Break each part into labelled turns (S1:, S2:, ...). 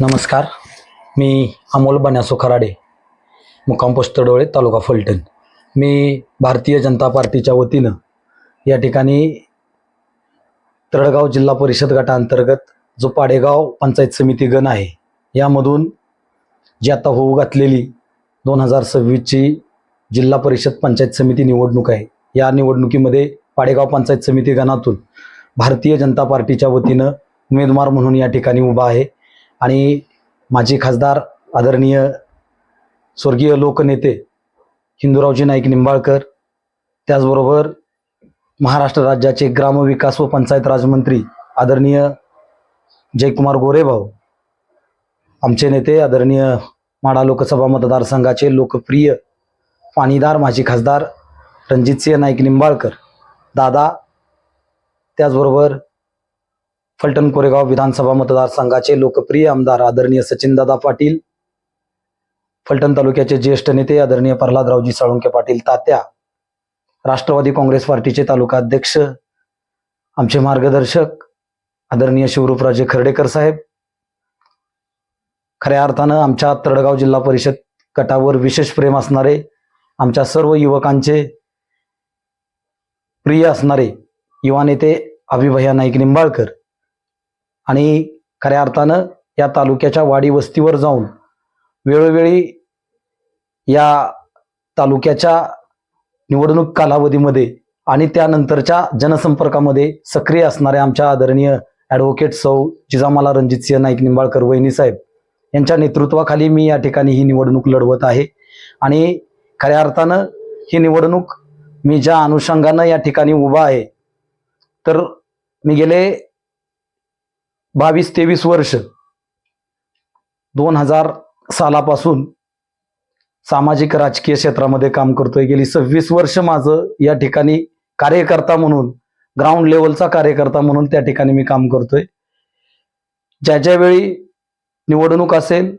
S1: नमस्कार. मी अमोल बन्यासो खराडे मुक्काम तडोळे तालुका फलटण. मी भारतीय जनता पार्टीच्या वतीनं या ठिकाणी तळगाव जिल्हा परिषद गटाअंतर्गत जो पाडेगाव पंचायत समिती गण आहे यामधून जी आता होऊ घातलेली दोन हजार सव्वीसची जिल्हा परिषद पंचायत समिती निवडणूक आहे या निवडणुकीमध्ये पाडेगाव पंचायत समिती गणातून भारतीय जनता पार्टीच्या वतीनं उमेदवार म्हणून या ठिकाणी उभा आहे. आणि माजी खासदार आदरणीय स्वर्गीय लोकनेते हिंदूरावजी नाईक निंबाळकर त्याचबरोबर महाराष्ट्र राज्याचे ग्रामविकास व पंचायत राजमंत्री आदरणीय जयकुमार गोरेभाऊ आमचे नेते आदरणीय माडा लोकसभा मतदारसंघाचे लोकप्रिय पाणीदार माजी खासदार रणजितसिंह नाईक निंबाळकर दादा त्याचबरोबर फलटण कोरेगाव विधानसभा मतदारसंघाचे लोकप्रिय आमदार आदरणीय सचिनदादा पाटील फलटण तालुक्याचे ज्येष्ठ नेते आदरणीय प्रल्हादरावजी साळुंके पाटील तात्या राष्ट्रवादी काँग्रेस पार्टीचे तालुका अध्यक्ष आमचे मार्गदर्शक आदरणीय शिवरूपराजे खर्डेकर साहेब. खऱ्या अर्थानं आमच्या तडगाव जिल्हा परिषद गटावर विशेष प्रेम असणारे आमच्या सर्व युवकांचे प्रिय असणारे युवा नेते अभिभया नाईक निंबाळकर आणि खऱ्या अर्थानं या तालुक्याच्या वाडी वस्तीवर जाऊन वेळोवेळी या तालुक्याच्या निवडणूक कालावधीमध्ये आणि त्यानंतरच्या जनसंपर्कामध्ये सक्रिय असणाऱ्या आमच्या आदरणीय ॲडव्होकेट सौ जिजामाला रणजितसिंह नाईक निंबाळकर वहिनी साहेब यांच्या नेतृत्वाखाली मी या ठिकाणी ही निवडणूक लढवत आहे. आणि खऱ्या अर्थानं ही निवडणूक मी ज्या अनुषंगानं या ठिकाणी उभा आहे तर मी गेले बावीस तेवीस वर्ष. दोन हजार सालापासून सामाजिक राजकीय क्षेत्रामध्ये काम करतोय. गेली सव्वीस वर्ष माझं या ठिकाणी कार्यकर्ता म्हणून ग्राउंड लेवलचा कार्यकर्ता म्हणून त्या ठिकाणी मी काम करतोय. ज्या ज्यावेळी निवडणूक असेल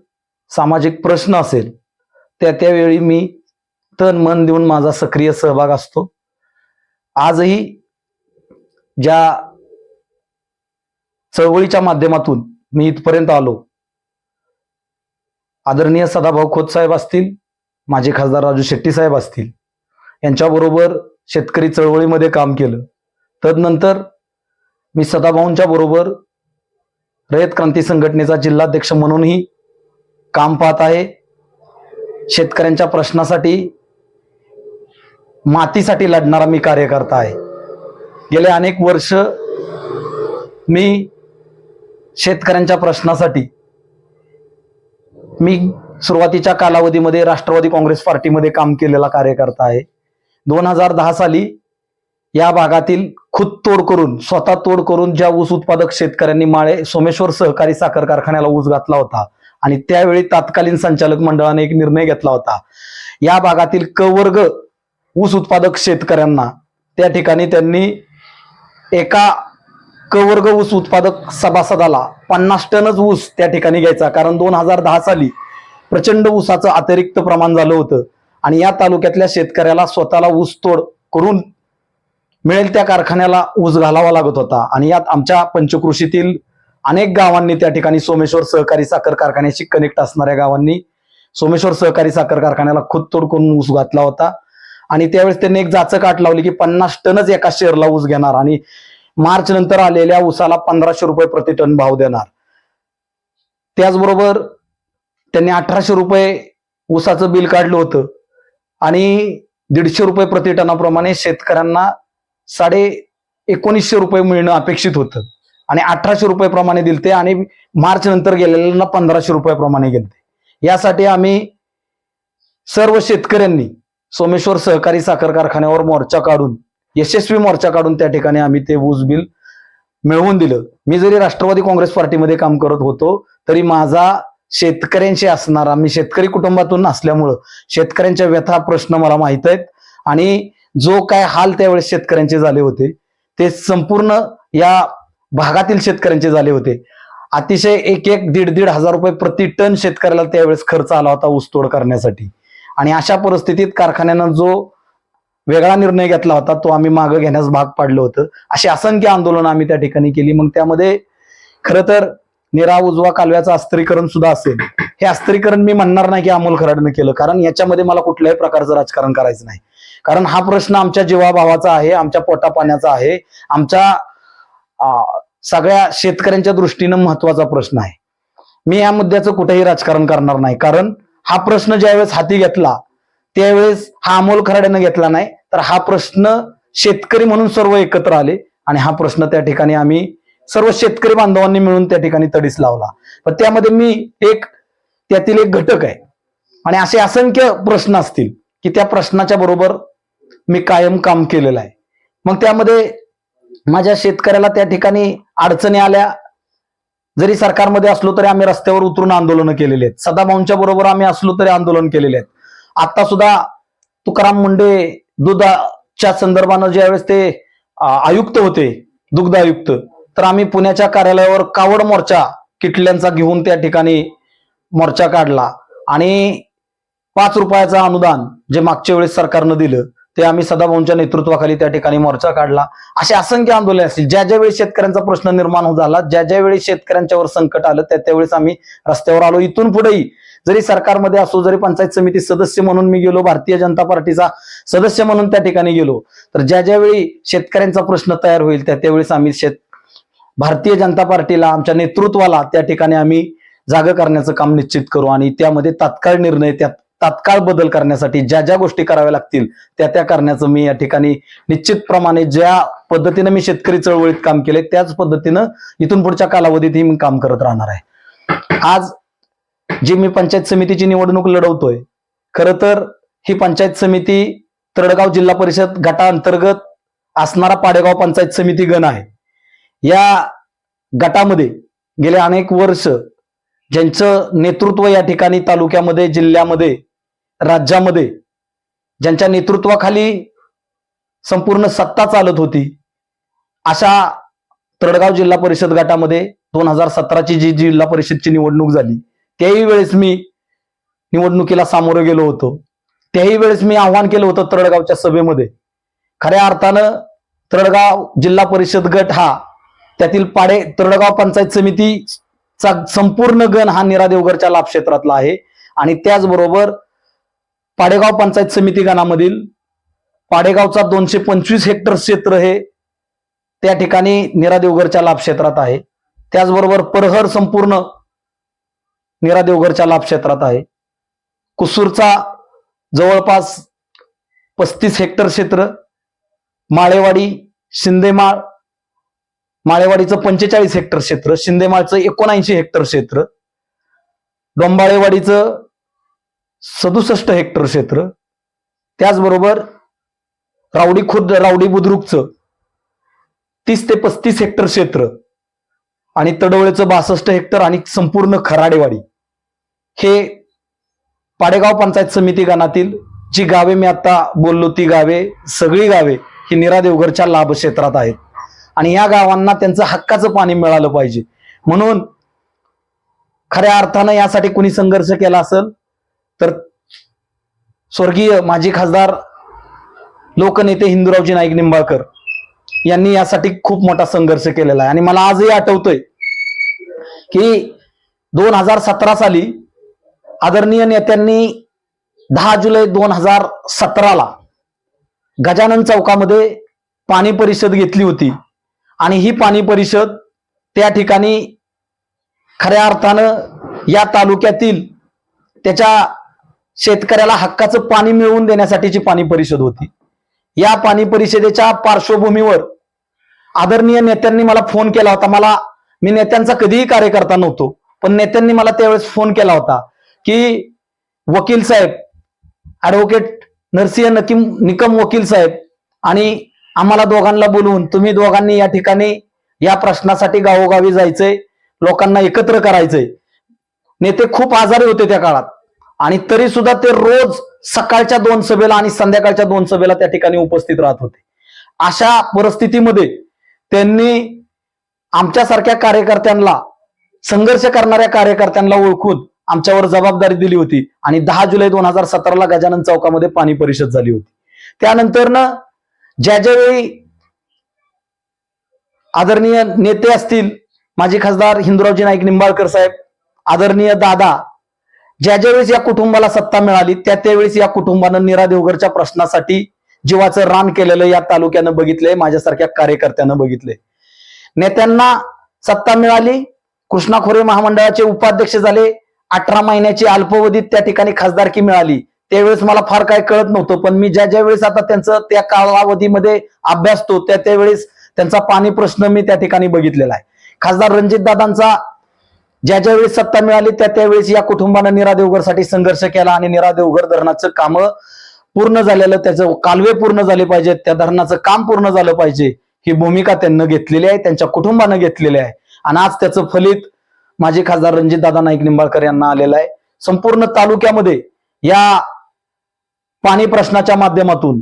S1: सामाजिक प्रश्न असेल त्या त्यावेळी मी तन मन देऊन माझा सक्रिय सहभाग असतो. आजही ज्या चळवळीच्या माध्यमातून मी इथपर्यंत आलो. आदरणीय सदाभाऊ खोत साहेब असतील माझे खासदार राजू शेट्टी साहेब असतील यांच्याबरोबर शेतकरी चळवळीमध्ये काम केलं. तदनंतर मी सदाभाऊंच्या बरोबर रयत क्रांती संघटनेचा जिल्हाध्यक्ष म्हणूनही काम पाहत आहे. शेतकऱ्यांच्या प्रश्नासाठी मातीसाठी लढणारा मी कार्यकर्ता आहे. गेले अनेक वर्ष मी शेतकऱ्यांच्या प्रश्नासाठी मी सुरुवातीच्या कालावधीमध्ये राष्ट्रवादी काँग्रेस पार्टीमध्ये काम केलेला कार्यकर्ता आहे. दोन हजार दहा साली या भागातील खुद तोड करून स्वतः तोड करून ज्या ऊस उत्पादक शेतकऱ्यांनी माळे सोमेश्वर सहकारी साखर कारखान्याला ऊस घातला होता आणि त्यावेळी तत्कालीन संचालक मंडळाने एक निर्णय घेतला होता. या भागातील क वर्ग ऊस उत्पादक शेतकऱ्यांना त्या ठिकाणी त्यांनी एका कवर्ग ऊस उत्पादक सभासदाला पन्नास टनच ऊस त्या ठिकाणी घ्यायचा. कारण दोन हजार दहा साली प्रचंड ऊसाचं अतिरिक्त प्रमाण झालं होतं. आणि या तालुक्यातल्या शेतकऱ्याला स्वतःला ऊस तोड करून मिळेल त्या कारखान्याला ऊस घालावा लागत होता. आणि यात आमच्या पंचकृषीतील अनेक गावांनी त्या ठिकाणी सोमेश्वर सहकारी साखर कारखान्याशी कनेक्ट असणाऱ्या गावांनी सोमेश्वर सहकारी साखर कारखान्याला खुद तोड करून ऊस घातला होता. आणि त्यावेळेस त्यांनी एक जाचक आठ लावली की पन्नास टनच एका शेअरला ऊस घेणार. आणि मार्च नंतर आलेल्या ऊसाला पंधराशे रुपये प्रति टन भाव देणार. त्याचबरोबर त्यांनी अठराशे रुपये ऊसाचं बिल काढलं होतं. आणि दीडशे रुपये प्रति टनाप्रमाणे शेतकऱ्यांना साडे एकोणीसशे रुपये मिळणं अपेक्षित होतं. आणि अठराशे रुपये प्रमाणे दिलते आणि मार्च नंतर गेलेल्यांना पंधराशे रुपये प्रमाणे गेलते. यासाठी आम्ही सर्व शेतकऱ्यांनी सोमेश्वर सहकारी साखर कारखान्यावर मोर्चा काढून यशस्वी मोर्चा काढून त्या ठिकाणी आम्ही ते ऊस बिल मिळवून दिलं. मी जरी राष्ट्रवादी काँग्रेस पार्टीमध्ये काम करत होतो तरी माझा शेतकऱ्यांशी असणारा मी शेतकरी कुटुंबातून असल्यामुळं शेतकऱ्यांच्या व्यथा प्रश्न मला माहीत आहेत आणि जो काय हाल त्यावेळेस शेतकऱ्यांचे झाले होते ते संपूर्ण या भागातील शेतकऱ्यांचे झाले होते. अतिशय एक एक दीड दीड हजार रुपये प्रति टन शेतकऱ्याला त्यावेळेस खर्च आला होता ऊसतोड करण्यासाठी. आणि अशा परिस्थितीत कारखान्यानं जो वेगळा निर्णय घेतला होता तो आम्ही मागं घेण्यास भाग पाडलं होतं. अशी असंख्य आंदोलन आम्ही त्या ठिकाणी केली. मग त्यामध्ये खरं तर निरा उजवा कालव्याचं अस्त्रीकरण सुद्धा असेल. हे अस्त्रीकरण मी म्हणणार नाही की अमोल खराडनं केलं कारण याच्यामध्ये मला कुठल्याही प्रकारचं राजकारण करायचं नाही. कारण हा प्रश्न आमच्या जीवाभावाचा आहे आमच्या पोटा पाण्याचा आहे. आमच्या सगळ्या शेतकऱ्यांच्या दृष्टीनं महत्त्वाचा प्रश्न आहे. मी या मुद्द्याचं कुठेही राजकारण करणार नाही. कारण हा प्रश्न ज्यावेळेस हाती घेतला त्यावेळेस हा अमोल खराड्यानं घेतला नाही. तर हा प्रश्न शेतकरी म्हणून सर्व एकत्र आले आणि हा प्रश्न त्या ठिकाणी आम्ही सर्व शेतकरी बांधवांनी मिळून त्या ठिकाणी तडीस लावला. पण त्यामध्ये मी एक त्यातील एक घटक आहे. आणि असे असंख्य प्रश्न असतील की त्या प्रश्नाच्या बरोबर मी कायम काम केलेलं आहे. मग त्यामध्ये माझ्या शेतकऱ्याला त्या ठिकाणी अडचणी आल्या. जरी सरकारमध्ये असलो तरी आम्ही रस्त्यावर उतरून आंदोलन केलेले आहेत. सदाभाऊंच्या बरोबर आम्ही असलो तरी आंदोलन केलेले आहेत. आता सुद्धा तुकाराम मुंडे दुधाच्या संदर्भानं ज्यावेळेस ते आयुक्त होते दुग्ध आयुक्त तर आम्ही पुण्याच्या कार्यालयावर कावड मोर्चा किटल्यांचा घेऊन त्या ठिकाणी मोर्चा काढला. आणि पाच रुपयाचं अनुदान जे मागच्या वेळेस सरकारनं दिलं ते आम्ही सदाभाऊंच्या नेतृत्वाखाली त्या ठिकाणी मोर्चा काढला. असे असंख्य आंदोलन असतील. ज्या ज्या वेळी शेतकऱ्यांचा प्रश्न निर्माण झाला ज्या ज्या वेळी शेतकऱ्यांच्यावर संकट आलं त्या त्यावेळेस आम्ही रस्त्यावर आलो. इथून पुढेही जरी सरकारमध्ये असो जरी पंचायत समिती सदस्य म्हणून मी गेलो भारतीय जनता पार्टीचा सदस्य म्हणून त्या ठिकाणी गेलो तर ज्या ज्यावेळी शेतकऱ्यांचा प्रश्न तयार होईल त्या त्यावेळेस आम्ही शेत भारतीय जनता पार्टीला आमच्या नेतृत्वाला त्या ठिकाणी आम्ही जाग करण्याचं काम निश्चित करू आणि त्यामध्ये तात्काळ निर्णय त्या तात्काळ बदल करण्यासाठी ज्या ज्या गोष्टी कराव्या लागतील त्या त्या करण्याचं मी या ठिकाणी निश्चितप्रमाणे ज्या पद्धतीनं मी शेतकरी चळवळीत काम केले त्याच पद्धतीनं इथून पुढच्या कालावधीतही मी काम करत राहणार आहे. आज जी मी पंचायत समितीची निवडणूक लढवतोय खरं तर ही पंचायत समिती तडगाव जिल्हा परिषद गटाअंतर्गत असणारा पाडेगाव पंचायत समिती गण आहे. या गटामध्ये गेले अनेक वर्ष ज्यांचं नेतृत्व या ठिकाणी तालुक्यामध्ये जिल्ह्यामध्ये राज्यामध्ये ज्यांच्या नेतृत्वाखाली संपूर्ण सत्ता चालत होती अशा तडगाव जिल्हा परिषद गटामध्ये दोन हजार सतराची जी जिल्हा परिषदची निवडणूक झाली त्याही वेळेस मी निवडणुकीला सामोरं गेलो होतो. त्याही वेळेस मी आव्हान केलं होतं तरडगावच्या सभेमध्ये. खऱ्या अर्थानं तरडगाव जिल्हा परिषद गट हा त्यातील पाडे तरडगाव पंचायत समितीचा संपूर्ण गण हा निरा देवघरच्या लाभ क्षेत्रातला आहे. आणि त्याचबरोबर पाडेगाव पंचायत समिती गणामधील पाडेगावचा दोनशे पंचवीस हेक्टर क्षेत्र हे त्या ठिकाणी निरा देवघरच्या लाभ क्षेत्रात आहे. त्याचबरोबर परहर संपूर्ण निरा देवघरच्या लाभ क्षेत्रात आहे. कुसूरचा जवळपास पस्तीस हेक्टर क्षेत्र माळेवाडी शिंदेमाळ माळेवाडीचं पंचेचाळीस हेक्टर क्षेत्र शिंदेमाळचं एकोणऐंशी हेक्टर क्षेत्र डोंबाळेवाडीचं सदुसष्ट हेक्टर क्षेत्र त्याचबरोबर रावडी खुर्द रावडी बुद्रुकचं तीस ते पस्तीस हेक्टर क्षेत्र आणि तडवळेचं बासष्ट हेक्टर आणि संपूर्ण खराडेवाडी हे पाडेगाव पंचायत समिती गणातील जी गावे मी आता बोललो ती गावे सगळी गावे ही निरा देवघरच्या लाभ क्षेत्रात आहेत. आणि या गावांना त्यांचं हक्काचं पाणी मिळालं पाहिजे. म्हणून खऱ्या अर्थानं यासाठी कुणी संघर्ष केला असेल तर स्वर्गीय माजी खासदार लोकनेते हिंदूरावजी नाईक निंबाळकर यांनी यासाठी खूप मोठा संघर्ष केलेला आहे. आणि मला आजही आठवतोय की दोन हजार सतरा साली आदरणीय नेत्यांनी दहा जुलै दोन हजार सतराला गजानन चौकामध्ये पाणी परिषद घेतली होती. आणि ही पाणी परिषद त्या ठिकाणी खऱ्या अर्थानं या तालुक्यातील त्याच्या शेतकऱ्याला हक्काचं पाणी मिळवून देण्यासाठीची पाणी परिषद होती. या पाणी परिषदेच्या पार्श्वभूमीवर आदरणीय नेत्यांनी मला फोन केला होता. मला मी नेत्यांचा कधीही कार्यकर्ता नव्हतो पण नेत्यांनी मला त्यावेळेस फोन केला होता की वकील साहेब ऍडव्होकेट नरसिंह नकीम निकम वकील साहेब आणि आम्हाला दोघांना बोलवून तुम्ही दोघांनी या ठिकाणी या प्रश्नासाठी गावोगावी जायचंय लोकांना एकत्र करायचंय. नेते खूप आजारी होते त्या काळात. आणि तरी सुद्धा ते रोज सकाळच्या दोन सभेला आणि संध्याकाळच्या दोन सभेला त्या ठिकाणी उपस्थित राहत होते. अशा परिस्थितीमध्ये त्यांनी आमच्यासारख्या कार्यकर्त्यांना संघर्ष करणाऱ्या कार्यकर्त्यांना ओळखून आमच्यावर जबाबदारी दिली होती आणि दहा जुलै दोन हजार सतराला गजानन चौकामध्ये पाणी परिषद झाली होती. त्यानंतरनं ज्या ज्यावेळी आदरणीय नेते असतील माजी खासदार हिंदुरावजी नाईक निंबाळकर साहेब आदरणीय दादा ज्या ज्या वेळेस या कुटुंबाला सत्ता मिळाली त्या त्यावेळेस या कुटुंबानं नीरा देवघरच्या प्रश्नासाठी जीवाचं रान केलेलं या तालुक्यानं बघितलंय माझ्यासारख्या कार्यकर्त्यानं बघितलंय. नेत्यांना सत्ता मिळाली कृष्णा खोरे महामंडळाचे उपाध्यक्ष झाले अठरा महिन्याची अल्पवधीत त्या ठिकाणी खासदारकी मिळाली. त्यावेळेस मला फार काय कळत नव्हतं पण मी ज्या ज्या वेळेस आता त्यांचं त्या कालावधीमध्ये अभ्यासतो त्या त्यावेळेस त्यांचा पाणी प्रश्न मी त्या ठिकाणी बघितलेला आहे. खासदार रणजित दादांचा ज्या ज्या वेळेस सत्ता मिळाली त्या त्यावेळेस या कुटुंबानं निरा देवघरसाठी संघर्ष केला आणि निरा देवघर धरणाचं काम पूर्ण झालेलं त्याचं कालवे पूर्ण झाले पाहिजेत त्या धरणाचं काम पूर्ण झालं पाहिजे ही भूमिका त्यांनी घेतलेली आहे त्यांच्या कुटुंबानं घेतलेली आहे. आणि आज त्याचं फलित माजी खासदार रणजित दादा नाईक निंबाळकर यांना आलेलं आहे. संपूर्ण तालुक्यामध्ये या पाणी प्रश्नाच्या माध्यमातून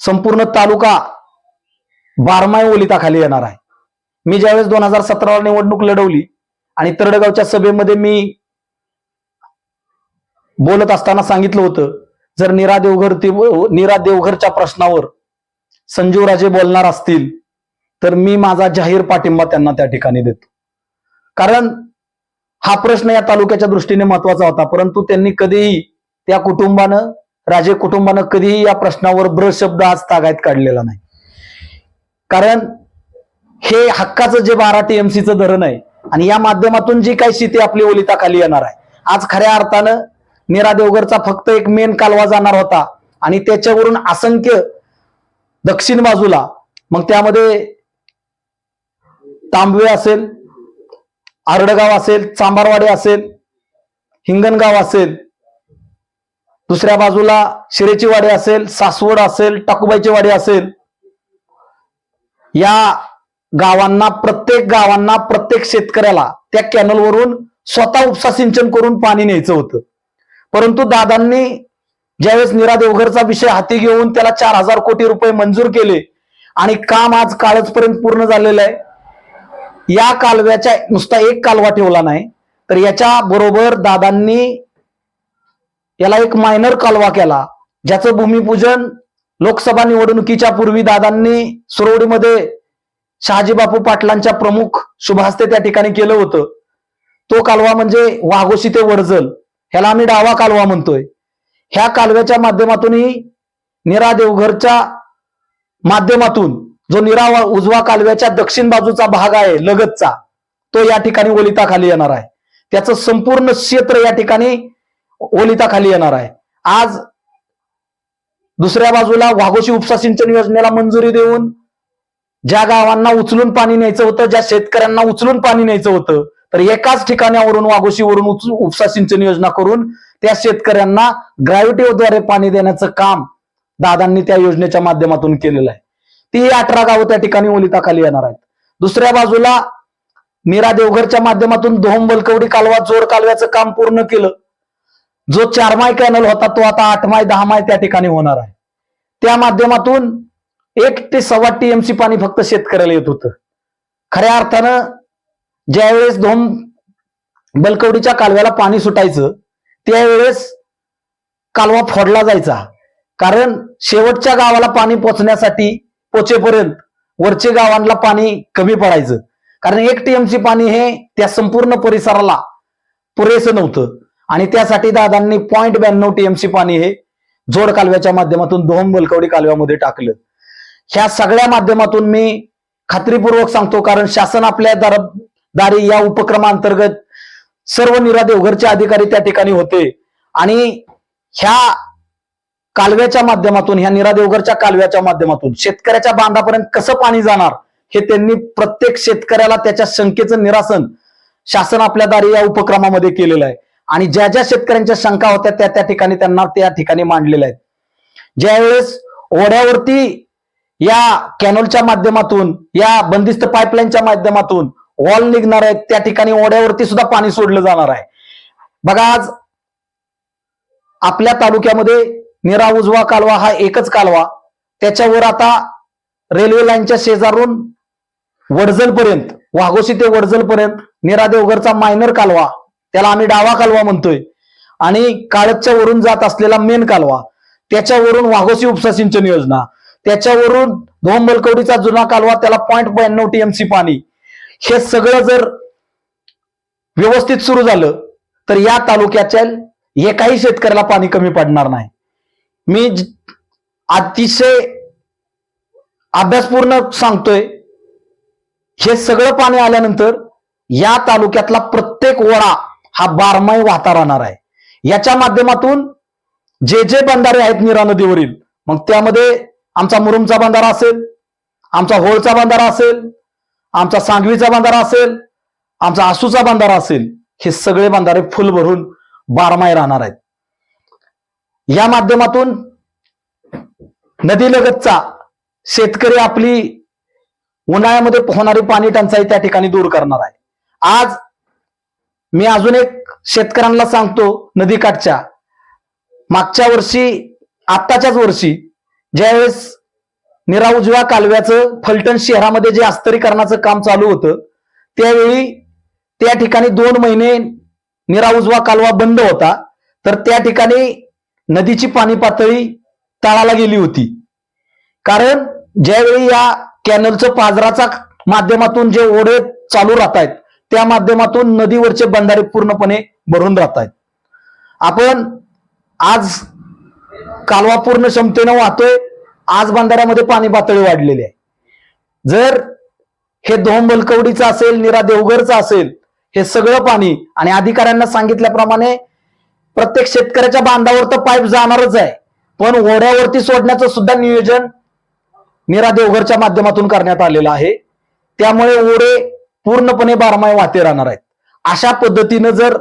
S1: संपूर्ण तालुका बारमाय ओलिताखाली येणार आहे. मी ज्यावेळेस दोन हजार सतराला निवडणूक लढवली आणि तरडगावच्या सभेमध्ये मी बोलत असताना सांगितलं होतं जर निरा देवघर नीरा देवघरच्या प्रश्नावर संजीवराजे बोलणार असतील तर मी माझा जाहीर पाठिंबा त्यांना त्या ठिकाणी देतो. कारण हा प्रश्न या तालुक्याच्या दृष्टीने महत्त्वाचा होता परंतु त्यांनी कधीही त्या कुटुंबानं राजे कुटुंबानं कधीही या प्रश्नावर ब्र शब्द आज तागायत काढलेला नाही. कारण हे हक्काचं जे बारा टीएमसीचं धरण आहे आणि या माध्यमातून जी काही शेती आपली ओलिताखाली येणार आहे आज खऱ्या अर्थानं नीरा देवगरचा फक्त एक मेन कालवा जाणार होता आणि त्याच्यावरून असंख्य दक्षिण बाजूला मग त्यामध्ये तांबवे असेल आरडगाव असेल चांभारवाडी असेल हिंगणगाव असेल दुसऱ्या बाजूला शिरेची वाडी असेल सासवड असेल टाकुबाईची वाडी असेल या गावांना प्रत्येक गावांना प्रत्येक शेतकऱ्याला त्या कॅनलवरून स्वतः उपसा सिंचन करून पाणी न्यायचं होतं. परंतु दादांनी ज्यावेळेस निरा देवघरचा विषय हाती घेऊन त्याला चार हजार कोटी रुपये मंजूर केले आणि काम आज काळजपर्यंत पूर्ण झालेलं आहे या कालव्याच्या नुसता एक कालवा ठेवला नाही तर याच्या बरोबर दादांनी याला एक मायनर कालवा केला ज्याचं भूमिपूजन लोकसभा निवडणुकीच्या पूर्वी दादांनी सुरवडीमध्ये शहाजी बापू पाटलांच्या प्रमुख शुभहस्ते त्या ठिकाणी केलं होतं. तो कालवा म्हणजे वाघोशी ते वडजल. ह्याला आम्ही डावा कालवा म्हणतोय. ह्या कालव्याच्या माध्यमातूनही निरा देवघरच्या माध्यमातून जो निरा उजवा कालव्याच्या दक्षिण बाजूचा भाग आहे लगतचा तो या ठिकाणी ओलिताखाली येणार आहे. त्याचं संपूर्ण क्षेत्र या ठिकाणी ओलिताखाली येणार आहे. आज दुसऱ्या बाजूला वाघोशी उपसा सिंचन योजनेला मंजुरी देऊन ज्या गावांना उचलून पाणी न्यायचं होतं ज्या शेतकऱ्यांना उचलून पाणी न्यायचं होतं तर एकाच ठिकाणावरून वाघोशीवरून उपसा सिंचन योजना करून त्या शेतकऱ्यांना ग्रॅव्हिटीद्वारे पाणी देण्याचं काम दादांनी त्या योजनेच्या माध्यमातून केलेलं आहे. ती अठरा गावं त्या ठिकाणी ओलिताखाली येणार आहेत. दुसऱ्या बाजूला मीरा देवघरच्या माध्यमातून दोहम बलकवडी कालवा जोड कालव्याचं काम पूर्ण केलं. जो चार माय कॅनल होता तो आता आठ माय दहा माय त्या ठिकाणी होणार आहे. त्या माध्यमातून एक ते सव्वा टीएमसी पाणी फक्त शेतकऱ्याला येत होतं. खऱ्या अर्थानं ज्यावेळेस दोन बलकवडीच्या कालव्याला पाणी सुटायचं त्यावेळेस कालवा फोडला जायचा. कारण शेवटच्या गावाला पाणी पोचण्यासाठी पोचेपर्यंत वरचे गावांना पाणी कमी पडायचं. कारण एक टीएमसी पाणी हे त्या संपूर्ण परिसराला पुरेसं नव्हतं. आणि त्यासाठी दादांनी पॉईंट ब्याण्णव टीएमसी पाणी हे जोड कालव्याच्या माध्यमातून दोहम बलकवडी कालव्यामध्ये टाकलं. ह्या सगळ्या माध्यमातून मी खात्रीपूर्वक सांगतो कारण शासन आपल्या दार- दारी या उपक्रमांतर्गत सर्व निरा देवघरचे अधिकारी त्या ठिकाणी होते. आणि ह्या कालव्याच्या माध्यमातून ह्या निरा देवघरच्या कालव्याच्या माध्यमातून शेतकऱ्याच्या बांधापर्यंत कसं पाणी जाणार हे त्यांनी प्रत्येक शेतकऱ्याला त्याच्या शंकेचं निरासन शासन आपल्या दारी या उपक्रमामध्ये केलेलं आहे. आणि ज्या ज्या शेतकऱ्यांच्या शंका होत्या त्या त्या ठिकाणी त्यांना त्या ठिकाणी मांडलेल्या आहेत. ज्यावेळेस ओढ्यावरती या कॅनोलच्या माध्यमातून या बंदिस्त पाईपलाईनच्या माध्यमातून वॉल निघणार आहेत. त्या ठिकाणी ओढ्यावरती सुद्धा पाणी सोडलं जाणार आहे. बघा आज आपल्या तालुक्यामध्ये निरा उजवा कालवा हा एकच कालवा. त्याच्यावर आता रेल्वे लाईनच्या शेजारून वडजलपर्यंत वाघोशी ते वडजलपर्यंत निरा देवघरचा मायनर कालवा त्याला आम्ही डावा कालवा म्हणतोय. आणि काळच्या वरून जात असलेला मेन कालवा त्याच्यावरून वाघोशी उपसा सिंचन योजना त्याच्यावरून धोंबलकवडीचा जुना कालवा त्याला पॉईंट ब्याण्णव टीएमसी पाणी. हे सगळं जर व्यवस्थित सुरू झालं तर या तालुक्याच्या एकाही शेतकऱ्याला पाणी कमी पडणार नाही. मी अतिशय अभ्यासपूर्ण सांगतोय हे सगळं पाणी आल्यानंतर या तालुक्यातला प्रत्येक ओढा हा बारमाही वाहता राहणार आहे. याच्या माध्यमातून जे जे बंधारे आहेत नीरा नदीवरील मग त्यामध्ये आमचा मुरुमचा बंधारा असेल आमचा होळचा बंधारा असेल आमचा सांगवीचा बंधारा असेल आमचा आसूचा बंधारा असेल हे सगळे बंधारे फुल भरून बारमाही राहणार आहेत. या माध्यमातून नदीलगतचा शेतकरी आपली उन्हाळ्यामध्ये होणारी पाणी टंचाई त्या ठिकाणी दूर करणार आहे. आज मी अजून एक शेतकऱ्यांना सांगतो नदीकाठच्या. मागच्या वर्षी आत्ताच्याच वर्षी ज्यावेळेस निरा उजव्या कालव्याचं फलटण शहरामध्ये जे अस्तरीकरणाचं काम चालू होतं त्यावेळी त्या ठिकाणी दोन महिने निरा उजवा कालवा बंद होता. तर त्या ठिकाणी नदीची पाणी पातळी तळाला गेली होती. कारण ज्यावेळी या कॅनलचं पाजराचा माध्यमातून जे ओढे चालू राहत आहेत त्या माध्यमातून नदीवरचे बंधारे पूर्णपणे भरून राहत आहेत आपण आज कालवा पूर्ण क्षमतेनं वाहतोय. आज बंधाऱ्यामध्ये पाणी पातळी वाढलेली आहे. जर हे दोन बलकवडीचं असेल निरा देवघरचं असेल हे सगळं पाणी आणि अधिकाऱ्यांना सांगितल्याप्रमाणे प्रत्येक शेतकऱ्याच्या बांधावर तर पाईप जाणारच आहे. पण ओढ्यावरती सोडण्याचं सुद्धा नियोजन निरा देवघरच्या माध्यमातून करण्यात आलेलं आहे. त्यामुळे ओढे पूर्णपणे बारमाही वाहते राहणार आहेत. अशा पद्धतीनं जर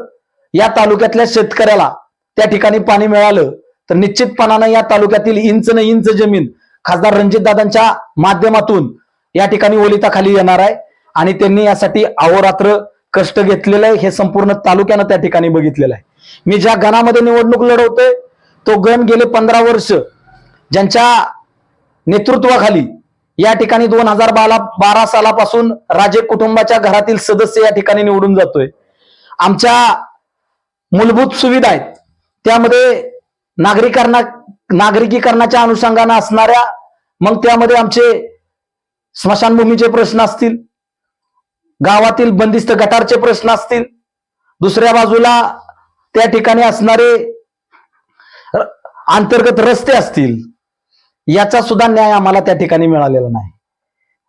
S1: या तालुक्यातल्या शेतकऱ्याला त्या ठिकाणी पाणी मिळालं तर निश्चितपणानं या तालुक्यातील इंच न इंच जमीन खासदार रणजितदादांच्या माध्यमातून या ठिकाणी ओलिताखाली येणार आहे. आणि त्यांनी यासाठी अहोरात्र कष्ट घेतलेलं आहे. हे संपूर्ण तालुक्यानं त्या ठिकाणी बघितलेलं आहे. मी ज्या गणामध्ये निवडणूक लढवतोय तो गण गेले पंधरा वर्ष ज्यांच्या नेतृत्वाखाली या ठिकाणी दोन हजार बारा बारा सालापासून राजे कुटुंबाच्या घरातील सदस्य या ठिकाणी निवडून जातोय. आमच्या मूलभूत सुविधा आहेत. त्यामध्ये नागरिकांना नागरिकीकरणाच्या अनुषंगानं असणाऱ्या मग त्यामध्ये आमचे स्मशानभूमीचे प्रश्न असतील गावातील बंदिस्त गटारचे प्रश्न असतील दुसऱ्या बाजूला त्या ठिकाणी असणारे अंतर्गत रस्ते असतील याचा सुद्धा न्याय आम्हाला त्या ठिकाणी मिळालेला नाही.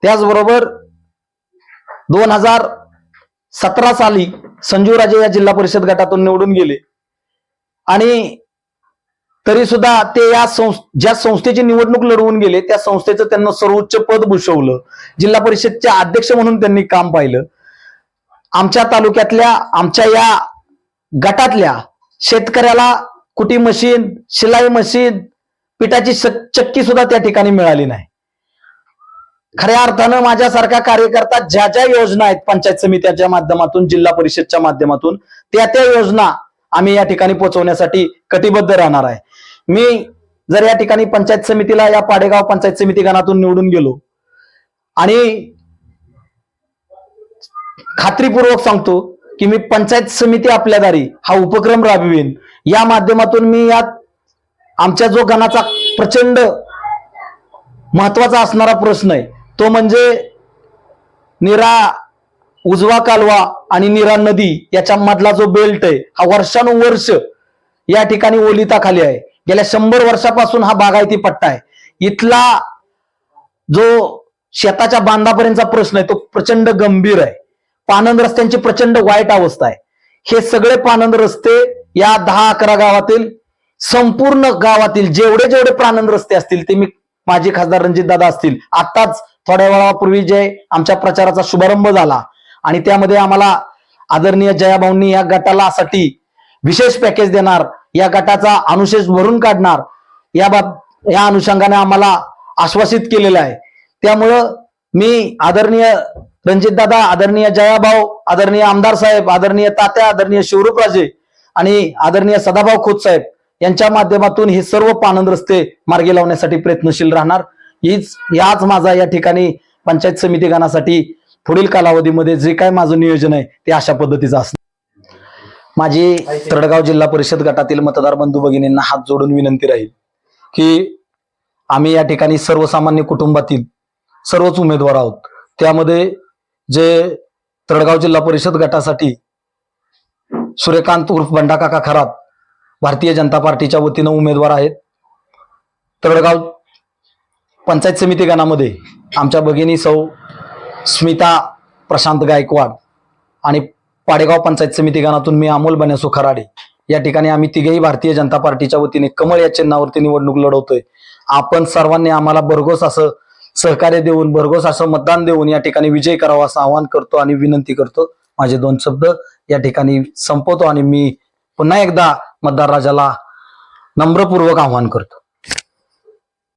S1: त्याचबरोबर दोन हजार सतरा साली संजीवराजे या जिल्हा परिषद गटातून निवडून गेले. आणि तरी सुद्धा ते या संस ज्या संस्थेची निवडणूक लढवून गेले त्या संस्थेचं त्यांना सर्वोच्च पद भूषवलं. जिल्हा परिषदचे अध्यक्ष म्हणून त्यांनी काम पाहिलं. आमच्या तालुक्यातल्या आमच्या या गटातल्या शेतकऱ्याला कुटी मशीन शिलाई मशीन पिठाची चक्की सुद्धा त्या ठिकाणी मिळाली नाही. खऱ्या अर्थानं माझ्यासारखा कार्यकर्ता ज्या ज्या योजना आहेत पंचायत समित्याच्या माध्यमातून जिल्हा परिषदच्या माध्यमातून त्या त्या योजना आम्ही या ठिकाणी पोहोचवण्यासाठी कटिबद्ध राहणार आहे. मी जर या ठिकाणी पंचायत समितीला या पाडेगाव पंचायत समिती गणातून निवडून गेलो आणि खात्रीपूर्वक सांगतो की मी पंचायत समिती आपल्या दारी हा उपक्रम राबवीन. या माध्यमातून मी यात आमच्या जो गणाचा प्रचंड महत्त्वाचा असणारा प्रश्न आहे तो म्हणजे निरा उजवा कालवा आणि निरा नदी याच्या मधला जो बेल्ट आहे हा वर्षानुवर्ष या ठिकाणी ओलिताखाली आहे. गेल्या शंभर वर्षापासून हा बागायती पट्टा आहे. इथला जो शेताच्या बांधापर्यंतचा प्रश्न आहे तो प्रचंड गंभीर आहे. पानंद रस्त्यांची प्रचंड वाईट अवस्था आहे. हे सगळे पानंद रस्ते या दहा अकरा गावातील संपूर्ण गावातील जेवढे जेवढे पानंद रस्ते असतील ते मी माजी खासदार रणजित दादा असतील आताच थोड्या वेळापूर्वी जे आमच्या प्रचाराचा शुभारंभ झाला आणि त्यामध्ये आम्हाला आदरणीय जयाभाऊंनी या गटाला साठी विशेष पॅकेज देणार या गटाचा अनुशेष भरून काढणार. या बाब या अनुषंगाने आम्हाला आश्वासित केलेलं आहे. त्यामुळं मी आदरणीय रणजितदादा आदरणीय जयाभाऊ आदरणीय आमदार साहेब आदरणीय तात्या आदरणीय शिवरूपराजे आणि आदरणीय सदाभाऊ खोत साहेब यांच्या माध्यमातून हे सर्व पानंद रस्ते मार्गी लावण्यासाठी प्रयत्नशील राहणार. हीच याच माझा या ठिकाणी पंचायत समिती गणासाठी पुढील कालावधीमध्ये जे काय माझं नियोजन आहे ते अशा पद्धतीचं असणार. माझी तळगाव जिल्हा परिषद गटातील मतदार बंधू भगिनींना हात जोडून विनंती राहील की आम्ही या ठिकाणी सर्वसामान्य कुटुंबातील सर्वच उमेदवार आहोत. त्यामध्ये जे तळगाव जिल्हा परिषद गटासाठी सूर्यकांत उर्फ बंडाकाका खरात भारतीय जनता पार्टीच्या वतीनं उमेदवार आहेत. तळगाव पंचायत समिती गणामध्ये आमच्या भगिनी सौ स्मिता प्रशांत गायकवाड आणि पाडेगाव पंचायत समिती गणातून मी अमोल बन्यासू खराडे या ठिकाणी आम्ही तिघेही भारतीय जनता पार्टीच्या वतीने कमळ या चिन्हावरती निवडणूक लढवतोय. आपण सर्वांनी आम्हाला भरघोस असं सहकार्य देऊन भरघोस असं मतदान देऊन या ठिकाणी विजय करावा असं आवाहन करतो आणि विनंती करतो. माझे दोन शब्द या ठिकाणी संपवतो आणि मी पुन्हा एकदा मतदार राजाला नम्रपूर्वक आवाहन करतो.